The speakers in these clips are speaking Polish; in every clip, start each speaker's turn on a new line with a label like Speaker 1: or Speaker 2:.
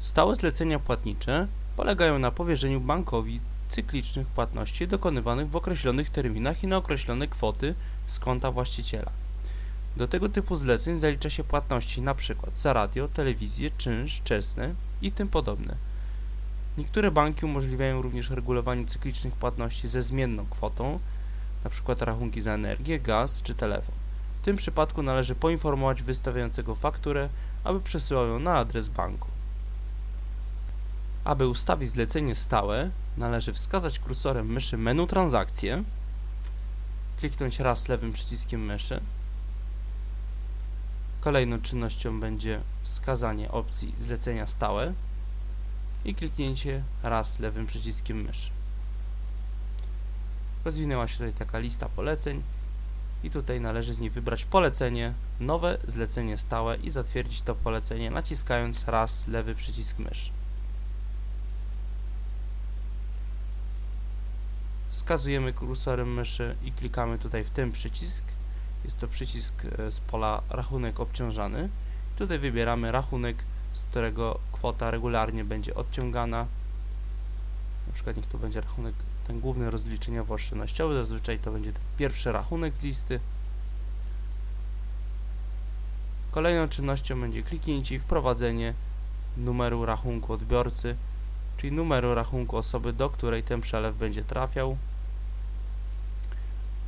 Speaker 1: Stałe zlecenia płatnicze polegają na powierzeniu bankowi cyklicznych płatności dokonywanych w określonych terminach i na określone kwoty z konta właściciela. Do tego typu zleceń zalicza się płatności np. za radio, telewizję, czynsz, czesne i tym podobne. Niektóre banki umożliwiają również regulowanie cyklicznych płatności ze zmienną kwotą, np. rachunki za energię, gaz czy telefon. W tym przypadku należy poinformować wystawiającego fakturę, aby przesyłał ją na adres banku. Aby ustawić zlecenie stałe, należy wskazać kursorem myszy menu transakcje, kliknąć raz lewym przyciskiem myszy. Kolejną czynnością będzie wskazanie opcji zlecenia stałe i kliknięcie raz lewym przyciskiem myszy. Rozwinęła się tutaj taka lista poleceń i tutaj należy z niej wybrać polecenie, nowe zlecenie stałe i zatwierdzić to polecenie naciskając raz lewy przycisk myszy. Wskazujemy kursorem myszy i klikamy tutaj w ten przycisk. Jest to przycisk e, z pola rachunek obciążany. Tutaj wybieramy rachunek, z którego kwota regularnie będzie odciągana. Na przykład niech to będzie rachunek ten główny rozliczeniowo-oszczędnościowy. Zazwyczaj to będzie ten pierwszy rachunek z listy. Kolejną czynnością będzie kliknięcie i wprowadzenie numeru rachunku odbiorcy, czyli numeru rachunku osoby, do której ten przelew będzie trafiał.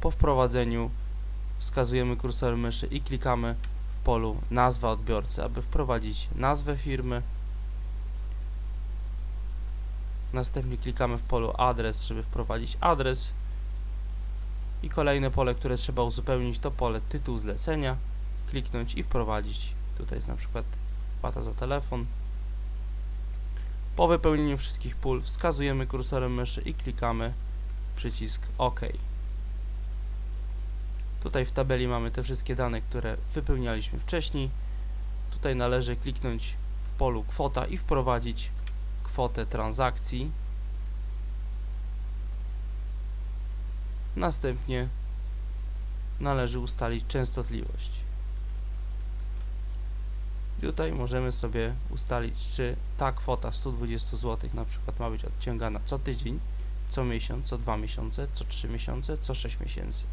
Speaker 1: Po wprowadzeniu wskazujemy kursorem myszy i klikamy w polu nazwa odbiorcy, aby wprowadzić nazwę firmy. Następnie klikamy w polu adres, żeby wprowadzić adres. I kolejne pole, które trzeba uzupełnić to pole tytuł zlecenia. Kliknąć i wprowadzić. Tutaj jest na przykład płata za telefon. Po wypełnieniu wszystkich pól wskazujemy kursorem myszy i klikamy przycisk OK. Tutaj w tabeli mamy te wszystkie dane, które wypełnialiśmy wcześniej. Tutaj należy kliknąć w polu kwota i wprowadzić kwotę transakcji. Następnie należy ustalić częstotliwość. Tutaj możemy sobie ustalić, czy ta kwota 120 zł na przykład ma być odciągana co tydzień, co miesiąc, co dwa miesiące, co trzy miesiące, co 6 miesięcy.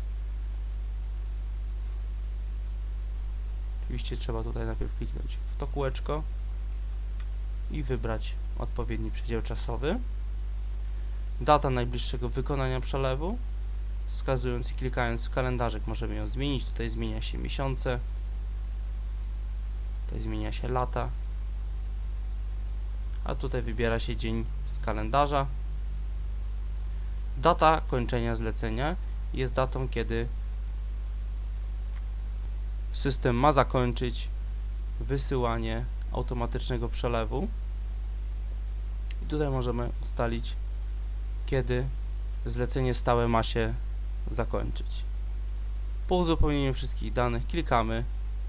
Speaker 1: Oczywiście trzeba tutaj najpierw kliknąć w to kółeczko i wybrać odpowiedni przedział czasowy. Data najbliższego wykonania przelewu. Wskazując i klikając w kalendarzyk możemy ją zmienić. Tutaj zmienia się miesiące. Tutaj zmienia się lata. A tutaj wybiera się dzień z kalendarza. Data kończenia zlecenia jest datą, kiedy system ma zakończyć wysyłanie automatycznego przelewu. I tutaj możemy ustalić, kiedy zlecenie stałe ma się zakończyć. Po uzupełnieniu wszystkich danych klikamy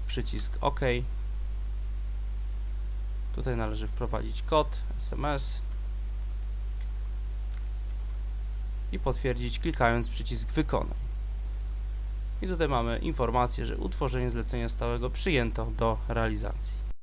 Speaker 1: przycisk OK. Tutaj należy wprowadzić kod SMS i potwierdzić klikając przycisk Wykonaj. I tutaj mamy informację, że utworzenie zlecenia stałego przyjęto do realizacji.